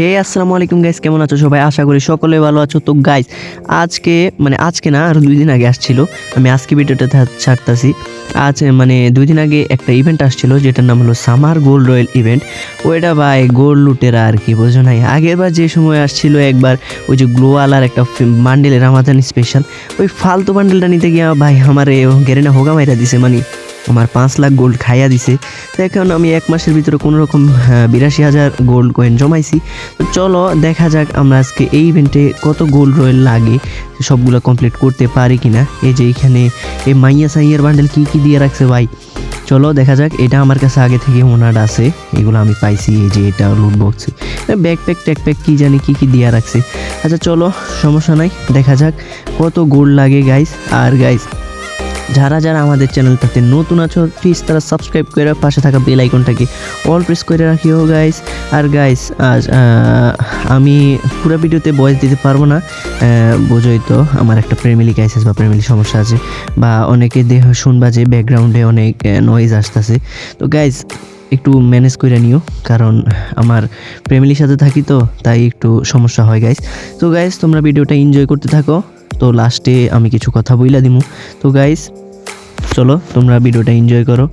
হে আসসালামু আলাইকুম গাইস কেমন আছো সবাই? আশা করি সকলে ভালো আছো। তো গাইস আজকে মানে আজকে না, আর দুই দিন আগে আসছিল। আমি আজকে ভিডিওটা ছাড়তাছি। আজ মানে দুই দিন আগে একটা ইভেন্ট আসছিল, যেটার নাম হলো সামার গোল্ড রয়্যাল ইভেন্ট ওইটা ভাই গোল্ড লুটেরা আর কি, বোঝো নাই? আগেরবার যে সময় আসছিল, একবার ওই যে গ্লোয়ালার একটা বান্ডেলের রামাদান স্পেশাল ওই ফালতু বান্ডেলটা নিতে গিয়ে ভাই, আমার গেরেনা হোগা মাইরা দিছে মানে আমার পাঁচ লাখ গোল্ড খাইয়া দিছে। তো এখন আমি এক মাসের ভিতরে কোনো রকম বিরাশি হাজার গোল্ড কয়েন জমাইছি। তো চলো, দেখা যাক আমরা আজকে এই ইভেন্টে কত গোল্ড রয়েল লাগে সবগুলো কমপ্লিট করতে পারি কি না এই যে এখানে এই মাইয়া সাইয়ার বান্ডেল কী কী দিয়ে রাখছে ভাই? চলো, দেখা যাক, এটা আমার কাছে আগে থেকে ওনার আছে। এগুলো আমি পাইছি, এই যে এটা লুট বক্সে ব্যাকপ্যাক ট্যাকপ্যাক কী জানি কী কী দিয়ে রাখছে। আচ্ছা চলো, সমস্যা নাই, দেখা যাক কত গোল্ড লাগে গাইস আর গাইস যারা যারা আমাদের চ্যানেলটাতে নতুন আছো প্লিজ তারা সাবস্ক্রাইব করে পাশে থাকা বেল আইকনটাকে অল প্রেস করে রাখিও গাইস আর গাইস আজ আমি পুরো ভিডিওতে ভয়েস দিতে পারব না। বোঝোই তো আমার একটা প্রেমিলি গাইসেস বা প্রেমিলি সমস্যা আছে বা অনেকে দেহ শুনবা যে ব্যাকগ্রাউন্ডে অনেক নয়েজ আসতেছে। তো গাইস একটু ম্যানেজ করে নিও, কারণ আমার ফ্যামিলির সাথে থাকি তো, তাই একটু সমস্যা হয় গাইস তো গাইস তোমরা ভিডিওটা এনজয় করতে থাকো। তো লাস্টে আমি কিছু কথা বইলা দিমু। তো গাইস চলো তোমরা ভিডিওটা এনজয় করো।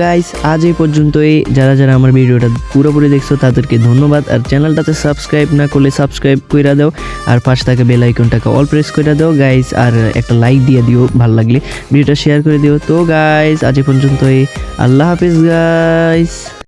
গাইস আজ এই পর্যন্তই। যারা যারা আমার ভিডিওটা পুরোপুরি দেখছ, তাদেরকে ধন্যবাদ। আর চ্যানেলটাতে সাবস্ক্রাইব না করলে সাবস্ক্রাইব করে দাও। আর পাশে থাকে বেল আইকনটাকে অল প্রেস করে দাও গাইস আর একটা লাইক দিয়ে দিও, ভালো লাগলে ভিডিওটা শেয়ার করে দিও। তো গাইস আজ এই পর্যন্তই। আল্লাহ হাফিজ গাইস